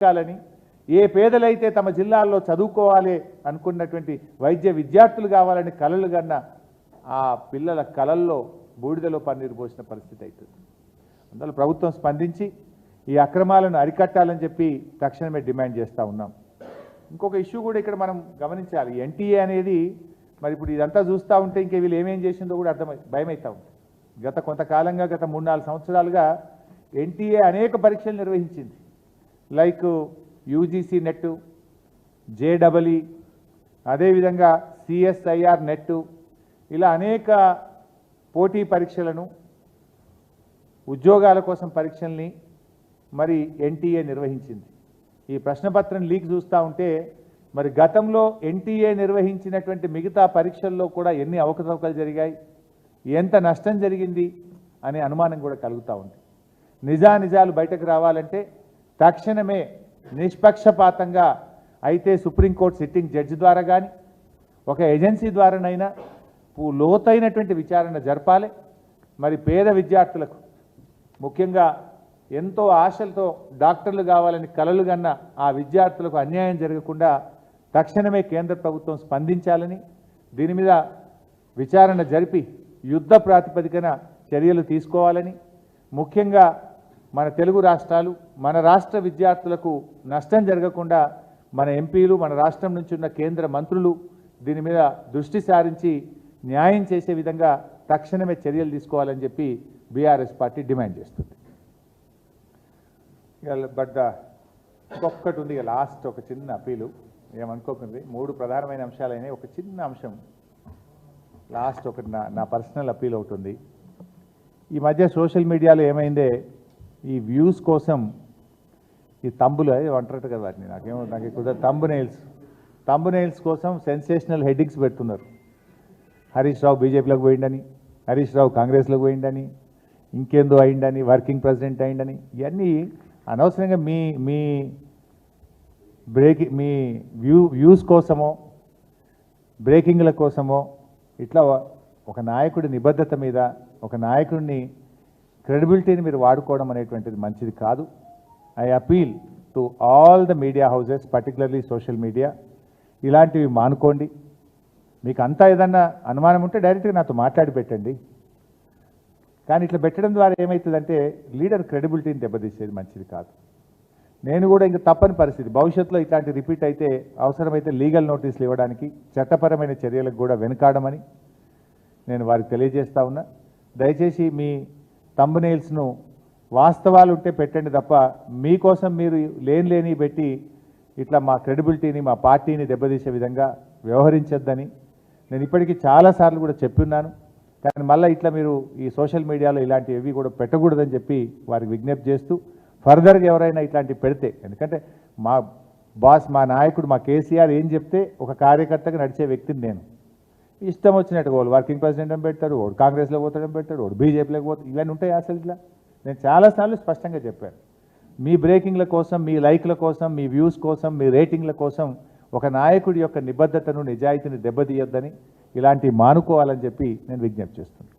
కాలని ఏ పేదలైతే తమ జిల్లాల్లో చదువుకోవాలి అనుకున్నటువంటి వైద్య విద్యార్థులు కావాలని కలలు కన్న ఆ పిల్లల కలల్లో బూడిదలో పన్నీరు పోసిన పరిస్థితి అవుతుంది అందువల్ల ప్రభుత్వం స్పందించి ఈ అక్రమాలను అరికట్టాలని చెప్పి తక్షణమే డిమాండ్ చేస్తూ ఉన్నాం. ఇంకొక ఇష్యూ కూడా ఇక్కడ మనం గమనించాలి. ఎన్టీఏ అనేది మరి ఇప్పుడు ఇదంతా చూస్తూ ఉంటే ఇంక వీళ్ళు ఏమేం చేసిందో కూడా అర్థమై భయమవుతూ ఉంటుంది. గత కొంతకాలంగా గత మూడు నాలుగు సంవత్సరాలుగా ఎన్టీఏ అనేక పరీక్షలు నిర్వహించింది. లైక్ యూజీసీ నెట్ జేడబల్ఈ అదేవిధంగా సిఎస్ఐఆర్ నెట్ ఇలా అనేక పోటీ పరీక్షలను ఉద్యోగాల కోసం పరీక్షల్ని మరి ఎన్టీఏ నిర్వహించింది. ఈ ప్రశ్నపత్రం లీక్ చూస్తూ ఉంటే మరి గతంలో ఎన్టీఏ నిర్వహించినటువంటి మిగతా పరీక్షల్లో కూడా ఎన్ని అవకతవకలు జరిగాయి ఎంత నష్టం జరిగింది అనే అనుమానం కూడా కలుగుతూ ఉంది. నిజానిజాలు బయటకు రావాలంటే తక్షణమే నిష్పక్షపాతంగా అయితే సుప్రీంకోర్టు సిట్టింగ్ జడ్జి ద్వారా కానీ ఒక ఏజెన్సీ ద్వారానైనా లోతైనటువంటి విచారణ జరపాలి. మరి పేద విద్యార్థులకు ముఖ్యంగా ఎంతో ఆశలతో డాక్టర్లు కావాలని కలలు కన్న ఆ విద్యార్థులకు అన్యాయం జరగకుండా తక్షణమే కేంద్ర ప్రభుత్వం స్పందించాలని దీని మీద విచారణ జరిపి యుద్ధ ప్రాతిపదికన చర్యలు తీసుకోవాలని ముఖ్యంగా మన తెలుగు రాష్ట్రాలు మన రాష్ట్ర విద్యార్థులకు నష్టం జరగకుండా మన ఎంపీలు మన రాష్ట్రం నుంచి ఉన్న కేంద్ర మంత్రులు దీని మీద దృష్టి సారించి న్యాయం చేసే విధంగా తక్షణమే చర్యలు తీసుకోవాలని చెప్పి బీఆర్ఎస్ పార్టీ డిమాండ్ చేస్తుంది. బట్ ఒక్కటి ఉంది ఇక లాస్ట్ ఒక చిన్న అపీలు ఏమనుకోకండి మూడు ప్రధానమైన అంశాలైనవి ఒక చిన్న అంశం లాస్ట్ ఒకటి నా నా పర్సనల్ అపీల్ ఒకటి ఉంది. ఈ మధ్య సోషల్ మీడియాలో ఏమైందే ఈ వ్యూస్ కోసం ఈ తంబులు అది అంటారట కదా వాటిని. నాకేమో నాకు ఎక్కువ తంబు నెయిల్స్ తంబు నెయిల్స్ కోసం సెన్సేషనల్ హెడ్డింగ్స్ పెడుతున్నారు. హరీష్ రావు బీజేపీలోకి పోయిండని హరీష్ రావు కాంగ్రెస్లోకి పోయిండని ఇంకేందో అయిండని వర్కింగ్ ప్రెసిడెంట్ అయిండని ఇవన్నీ అనవసరంగా మీ మీ బ్రేకి మీ వ్యూ వ్యూస్ కోసమో బ్రేకింగ్ల కోసమో ఇట్లా ఒక నాయకుడి నిబద్ధత మీద ఒక నాయకుడిని క్రెడిబిలిటీని మీరు వాడుకోవడం అనేటువంటిది మంచిది కాదు. I appeal to all the media houses particularly social media. ఇలాంటివి మానుకోండి. మీకు అంతా ఏదన్నా అనుమానం ఉంటే డైరెక్ట్గా నాతో మాట్లాడి పెట్టండి. కానీ ఇట్లా పెట్టడం ద్వారా ఏమవుతుందంటే లీడర్ క్రెడిబిలిటీని దెబ్బతీసేది మంచిది కాదు. నేను కూడా ఇంకా తప్పని పరిస్థితి. భవిష్యత్తులో ఇట్లాంటి రిపీట్ అయితే అవసరమైతే లీగల్ నోటీసులు ఇవ్వడానికి చట్టపరమైన చర్యలకు కూడా వెనుకాడమని నేను వారికి తెలియజేస్తా ఉన్నా. దయచేసి మీ తంబనేల్స్ను వాస్తవాలు ఉంటే పెట్టండి తప్ప మీకోసం మీరు లేని లేని పెట్టి ఇట్లా మా క్రెడిబిలిటీని మా పార్టీని దెబ్బతీసే విధంగా వ్యవహరించొద్దని నేను ఇప్పటికీ చాలాసార్లు కూడా చెప్పున్నాను కానీ మళ్ళీ ఇట్లా మీరు ఈ సోషల్ మీడియాలో ఇలాంటివి ఏవి కూడా పెట్టకూడదని చెప్పి వారికి విజ్ఞప్తి చేస్తూ ఫర్దర్గా ఎవరైనా ఇట్లాంటివి పెడితే ఎందుకంటే మా బాస్ మా నాయకుడు మా కేసీఆర్ ఏం చెప్తే ఒక కార్యకర్తగా నడిచే వ్యక్తిని నేను. ఇష్టం వచ్చినట్టు వాళ్ళు. వర్కింగ్ ప్రెసిడెంట్ అని పెడతాడు వాడు కాంగ్రెస్లో పోతాడని పెడతాడు వాడు బీజేపీలోకి పోతాడు. ఇవన్నీ ఉంటాయి అసలు ఇట్లా? నేను చాలాసార్లు స్పష్టంగా చెప్పాను. మీ బ్రేకింగ్ల కోసం మీ లైక్ల కోసం మీ వ్యూస్ కోసం మీ రేటింగ్ల కోసం ఒక నాయకుడి యొక్క నిబద్ధతను నిజాయితీని దెబ్బతీయొద్దని ఇలాంటివి మానుకోవాలని చెప్పి నేను విజ్ఞప్తి చేస్తున్నాను.